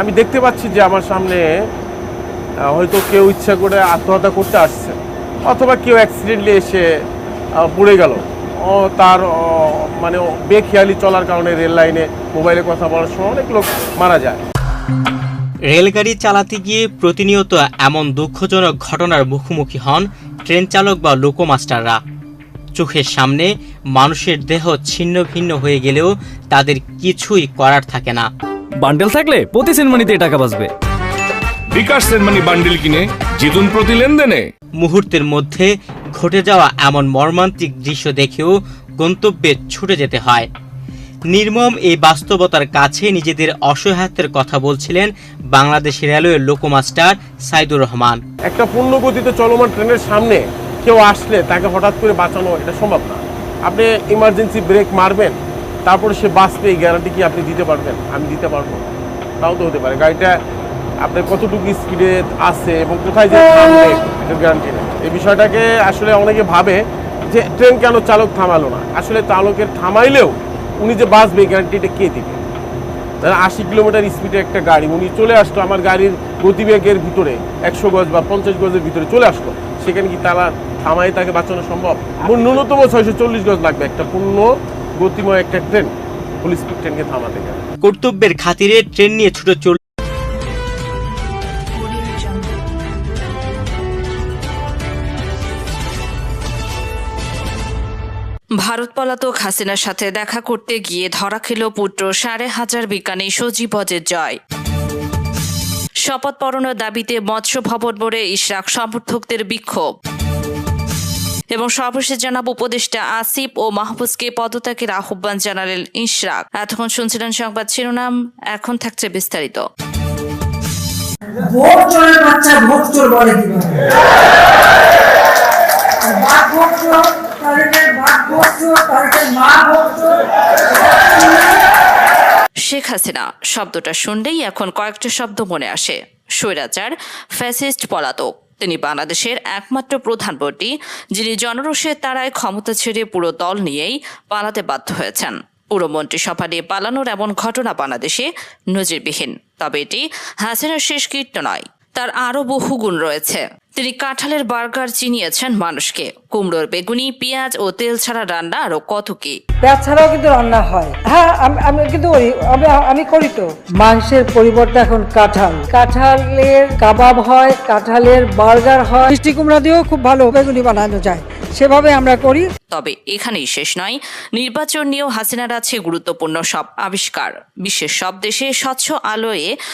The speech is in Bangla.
আমি দেখতে পাচ্ছি যে আমার সামনে হয়তো কেউ ইচ্ছা করে আত্মহত্যা করতে আসছে, অথবা কেউ অ্যাক্সিডেন্টলি এসে পড়ে গেল। ও তার মানে বেখেয়ালি চলার কারণে রেল লাইনে, মোবাইলে কথা বলার সময় অনেক লোক মারা যায়। রেলগাড়ি চালাতে গিয়ে প্রতিনিয়ত এমন দুঃখজনক ঘটনার মুখোমুখি হন ট্রেন চালক বা লোকোমাস্টাররা। চোখের সামনে মানুষের দেহ ছিন্ন ভিন্ন হয়ে গেলেও তাদের কিছুই করার থাকে না। বান্ডেল থাকলে প্রতি সেনমানিতে টাকা বাঁচবে। বিকাশ সেনমানি বান্ডিল কিনে জিতুন প্রতি লেনদেনে। মুহূর্তের মধ্যে ঘটে যাওয়া এমন মর্মান্তিক দৃশ্য দেখেও গন্তব্যে ছুটে যেতে হয়। নির্মম এই বাস্তবতার কাছে নিজেদের অসহায়ত্বের কথা বলছিলেন বাংলাদেশ রেলওয়ের লোকোমাস্টার সাইদুর রহমান। একটা পূর্ণ গতিতে চলমান ট্রেনের সামনে কেউ আসলে তাকে হঠাৎ করে বাঁচানো এটা সম্ভব না। আপনি ইমার্জেন্সি ব্রেক মারবেন তারপরে সে বাঁচবে এই গ্যারান্টি কি আপনি দিতে পারবেন? আমি দিতে পারব। তাও তো হতে পারে। গাড়িটা আপনার কতটুকু স্পিডে আছে এবং কোথায় যে থামবে এটার গ্যারান্টি নেই। এই বিষয়টাকে আসলে অনেকে ভাবে যে ট্রেন কেন চালক থামালো না? আসলে চালকের থামাইলেও উনি যে বাঁচবে গ্যারান্টিটা কে দিবে? ধরেন আশি কিলোমিটার স্পিডে একটা গাড়ি উনি চলে আসলো আমার গাড়ির গতিবেগের ভিতরে একশো গজ বা পঞ্চাশ গজের ভিতরে চলে আসলো। সেখানে কি তারা থামাই তাকে বাঁচানো সম্ভব? মোট ন্যূনতম ছয়শো চল্লিশ গজ লাগবে একটা পূর্ণ গতিময় একটা ট্রেন ফুল স্পিড ট্রেনকে থামাতে গেলে। কর্তব্যের খাতিরে ট্রেন নিয়ে ছুটে চল ভারত পলাতক হাসিনার সাথে দেখা করতে গিয়ে ধরা খেল পুত্র সাড়ে হাজার বিজ্ঞানী সজীব অজের জয়। শপথ পড়ানোর দাবিতে মৎস্য ভবন মোড়ে ইশরাক সমর্থকদের বিক্ষোভ। এবং সর্বশেষ জানাব উপদেষ্টা আসিফ ও মাহফুজকে পদত্যাগের আহ্বান জানালেন ইশরাক। এতক্ষণ শুনছিলেন সংবাদ শিরোনাম এখন থাকছে বিস্তারিত। ভোট চোরের বাচ্চা ভোট চোর বলে ভোট চোর ভোট চোর মা ভোট চোর। শেখ হাসিনা শব্দটা শুনলেই এখন কয়েকটা শব্দ মনে আসে। স্বৈরাচার ফ্যাসিস্ট পলাতক। তিনি বাংলাদেশের একমাত্র প্রধানমন্ত্রী যিনি জনরোষের তারায় ক্ষমতা ছেড়ে পুরো দল নিয়েই পালাতে বাধ্য হয়েছেন। পুরো মন্ত্রিসভা নিয়ে পালানোর এমন ঘটনা বাংলাদেশে নজিরবিহীন, তবে এটি হাসিনার শেষ কীর্ত নয়, তার আরও বহু গুণ রয়েছে। তিনি কাঁঠালের বার্গার চিনিয়েছেন মানুষকে। কুমড়োর বেগুনি পেঁয়াজ ও তেল ছাড়া রান্না আরও কত কি? পেঁয়াজ ছাড়াও কিন্তু রান্না হয়। হ্যাঁ আমি কিন্তু আমি আমি করি তো। মাংসের পরিবর্তে এখন কাঁঠাল। কাঁঠালের কাবাব হয় কাঁঠালের বার্গার হয়। মিষ্টি কুমড়া দিয়েও খুব ভালো বেগুনি বানানো যায়। সেভাবে আমরা করি। তবে এখানেই শেষ নয়। নির্বাচন নিয়েও হাসিনার আছে গুরুত্বপূর্ণ সব আবিষ্কার। বিশ্বের সব দেশে স্বচ্ছ আলোয়ে